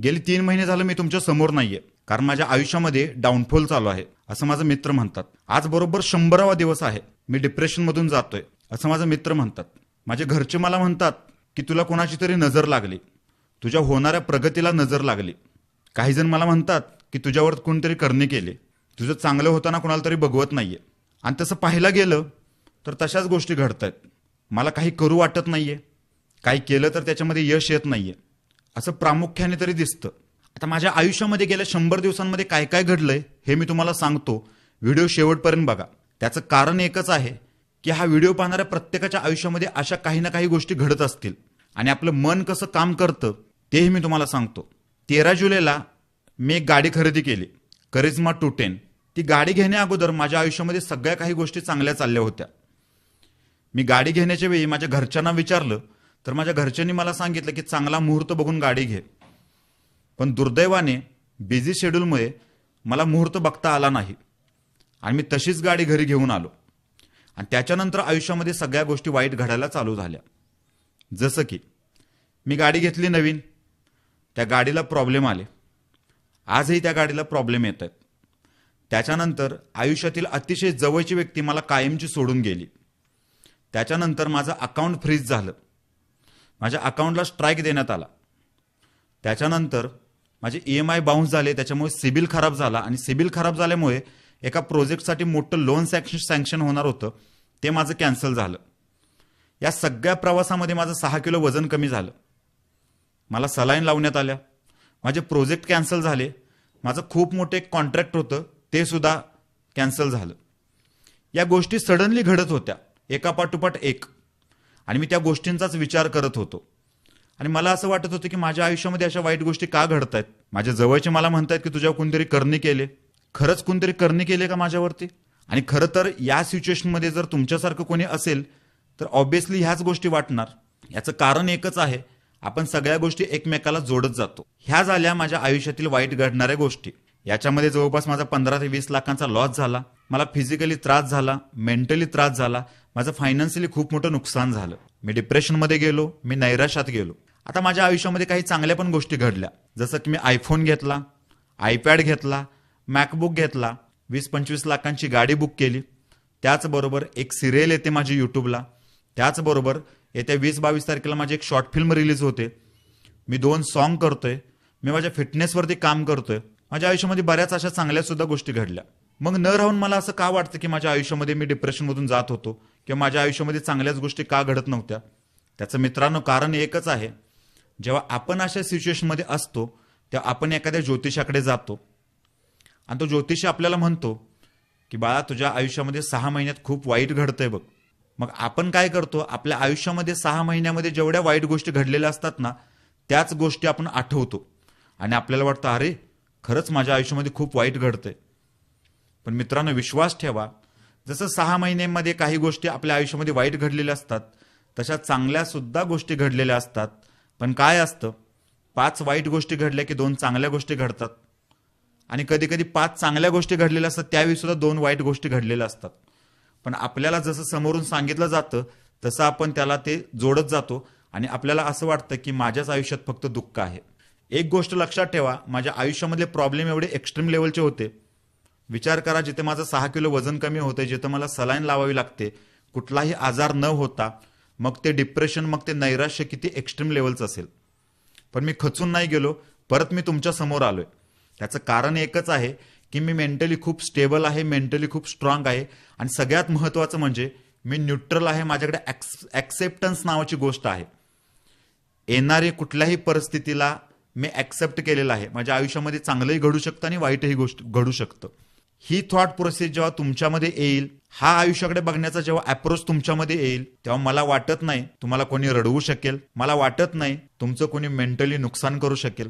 गेली तीन महिने झालं मी तुमच्यासमोर नाहीये. कारण माझ्या आयुष्यामध्ये डाऊनफॉल चालू आहे असं माझं मित्र म्हणतात. आज बरोबर शंभरावा दिवस आहे. मी डिप्रेशन मधून जातोय असं माझं मित्र म्हणतात. माझे घरचे मला म्हणतात की तुला कोणाची तरी नजर लागली. तुझ्या होणाऱ्या प्रगतीला नजर लागली. काही जण मला म्हणतात की तुझ्यावर कोणतरी करणे केले. तुझं चांगलं होताना कोणाला तरी बघवत नाहीये. आणि तसं पाहायला गेलं तर तशाच गोष्टी घडत आहेत मला काही करू वाटत नाहीये. काही केलं तर त्याच्यामध्ये यश येत नाहीये. असं प्रामुख्याने तरी दिसतं. आता माझ्या आयुष्यामध्ये गेल्या शंभर दिवसांमध्ये काय काय घडलंय हे मी तुम्हाला सांगतो. व्हिडिओ शेवटपर्यंत बघा. त्याचं कारण एकच आहे की हा व्हिडिओ पाहणाऱ्या प्रत्येकाच्या आयुष्यामध्ये अशा काही ना काही गोष्टी घडत असतील. आणि आपलं मन कसं काम करतं तेही मी तुम्हाला सांगतो. तेरा जुलैला मी एक गाडी खरेदी केली. Karizma two ten. ती गाडी घेण्या अगोदर माझ्या आयुष्यामध्ये सगळ्या काही गोष्टी चांगल्या चालल्या होत्या. मी गाडी घेण्याच्या वेळी माझ्या घरच्यांना विचारलं तर माझ्या घरच्यांनी मला सांगितलं की चांगला मुहूर्त बघून गाडी घे. पण दुर्दैवाने बिझी शेड्यूलमुळे मला मुहूर्त बघता आला नाही. आणि मी तशीच गाडी घरी घेऊन आलो. आणि त्याच्यानंतर आयुष्यामध्ये सगळ्या गोष्टी वाईट घडायला चालू झाल्या. जसं की मी गाडी घेतली नवीन. त्या गाडीला प्रॉब्लेम आले. आजही त्या गाडीला प्रॉब्लेम येत आहेत. त्याच्यानंतर आयुष्यातील अतिशय जवळची व्यक्ती मला कायमची सोडून गेली. त्याच्यानंतर माझं अकाउंट फ्रीज झालं. माझ्या अकाउंटला स्ट्राईक देण्यात आला. त्याच्यानंतर माझे ई एम आय बाउन्स झाले त्याच्यामुळे सिबिल खराब झाला आणि सिबिल खराब झाल्यामुळे एका प्रोजेक्टसाठी मोठं लोन सँक्शन सँक्शन होणार होतं ते माझं कॅन्सल झालं. या सगळ्या प्रवासामध्ये माझं सहा किलो वजन कमी झालं. मला सलाईन लावण्यात आल्या. माझे प्रोजेक्ट कॅन्सल झाले. माझं खूप मोठं एक कॉन्ट्रॅक्ट होतं ते सुद्धा कॅन्सल झालं. या गोष्टी सडनली घडत होत्या. एका पाठोपाठ एक. आणि मी त्या गोष्टींचाच विचार करत होतो. आणि मला असं वाटत होतं की माझ्या आयुष्यामध्ये अशा वाईट गोष्टी का घडत आहेत माझ्या जवळचे मला म्हणतात की तुझ्यावर कोणतरी करणी केले. खरंच कोणतरी करणी केले का माझ्यावरती? आणि खरं तर या सिच्युएशनमध्ये जर तुमच्यासारखं कोणी असेल तर ऑब्विसली ह्याच गोष्टी वाटणार. याचं कारण एकच आहे आपण सगळ्या गोष्टी एकमेकाला जोडत जातो. ह्या झाल्या माझ्या आयुष्यातील वाईट घडणाऱ्या गोष्टी. याच्यामध्ये जवळपास माझा पंधरा ते वीस लाखांचा लॉस झाला. मला फिजिकली त्रास झाला मेंटली त्रास झाला. माझं फायनान्शियली खूप मोठं नुकसान झालं. मी डिप्रेशनमध्ये गेलो मी नैराश्यात गेलो. आता माझ्या आयुष्यामध्ये काही चांगल्या पण गोष्टी घडल्या. जसं की मी आयफोन घेतला आयपॅड घेतला मॅकबुक घेतला वीस पंचवीस लाखांची गाडी बुक केली. त्याचबरोबर एक सिरियल येते माझी यूट्यूबला त्याचबरोबर येत्या वीस बावीस तारखेला माझी एक शॉर्ट फिल्म रिलीज होते. मी दोन सॉन्ग करतोय. मी माझ्या फिटनेसवरती काम करतोय. माझ्या आयुष्यामध्ये बऱ्याच अशा चांगल्या सुद्धा गोष्टी घडल्या. मग न राहून मला असं का वाटतं की माझ्या आयुष्यामध्ये मी डिप्रेशनमधून जात होतो? किंवा माझ्या आयुष्यामध्ये चांगल्याच गोष्टी का घडत नव्हत्या? त्याचं मित्रांनो कारण एकच आहे जेव्हा आपण अशा सिच्युएशनमध्ये असतो तेव्हा आपण एखाद्या ज्योतिषाकडे जातो. आणि तो ज्योतिषी आपल्याला म्हणतो की बाळा तुझ्या आयुष्यामध्ये सहा महिन्यात खूप वाईट घडतंय बघ. मग आपण काय करतो? आपल्या आयुष्यामध्ये सहा महिन्यामध्ये जेवढ्या वाईट गोष्टी घडलेल्या असतात ना त्याच गोष्टी आपण आठवतो. आणि आपल्याला वाटतं अरे खरंच माझ्या आयुष्यामध्ये खूप वाईट घडतंय. पण मित्रांनो विश्वास ठेवा जसं सहा महिन्यांमध्ये काही गोष्टी आपल्या आयुष्यामध्ये वाईट घडलेल्या असतात तशा चांगल्या सुद्धा गोष्टी घडलेल्या असतात. पण काय असतं? पाच वाईट गोष्टी घडल्या की दोन चांगल्या गोष्टी घडतात. आणि कधी कधी पाच चांगल्या गोष्टी घडलेल्या असतात त्यावेळी सुद्धा दोन वाईट गोष्टी घडलेल्या असतात. पण आपल्याला जसं समोरून सांगितलं जातं तसं आपण त्याला ते जोडत जातो आणि आपल्याला असं वाटतं की माझ्याच आयुष्यात फक्त दुःख आहे. एक गोष्ट लक्षात ठेवा माझ्या आयुष्यामधले प्रॉब्लेम एवढे एक्स्ट्रीम लेवलचे होते. विचार करा जिथे माझं सहा किलो वजन कमी होतं जिथं मला सलाईन लावावी लागते कुठलाही आजार न होता मग ते डिप्रेशन मग ते नैराश्य किती एक्स्ट्रीम लेवलचं असेल. पण मी खचून नाही गेलो परत मी तुमच्यासमोर आलोय. त्याचं कारण एकच आहे की मी मेंटली खूप स्टेबल आहे मेंटली खूप स्ट्रॉंग आहे आणि सगळ्यात महत्त्वाचं म्हणजे मी न्यूट्रल आहे माझ्याकडे ॲक्स ॲक्सेप्टन्स नावाची गोष्ट आहे. येणारी कुठल्याही परिस्थितीला मी ॲक्सेप्ट केलेलं आहे. माझ्या आयुष्यामध्ये चांगलंही घडू शकतं आणि वाईटही गोष्ट घडू शकतं. ही थॉट प्रोसेस जेव्हा तुमच्यामध्ये येईल हा आयुष्याकडे बघण्याचा जेव्हा अप्रोच तुमच्यामध्ये येईल तेव्हा मला वाटत नाही तुम्हाला कोणी रडवू शकेल मला वाटत नाही तुमचं कोणी मेंटली नुकसान करू शकेल.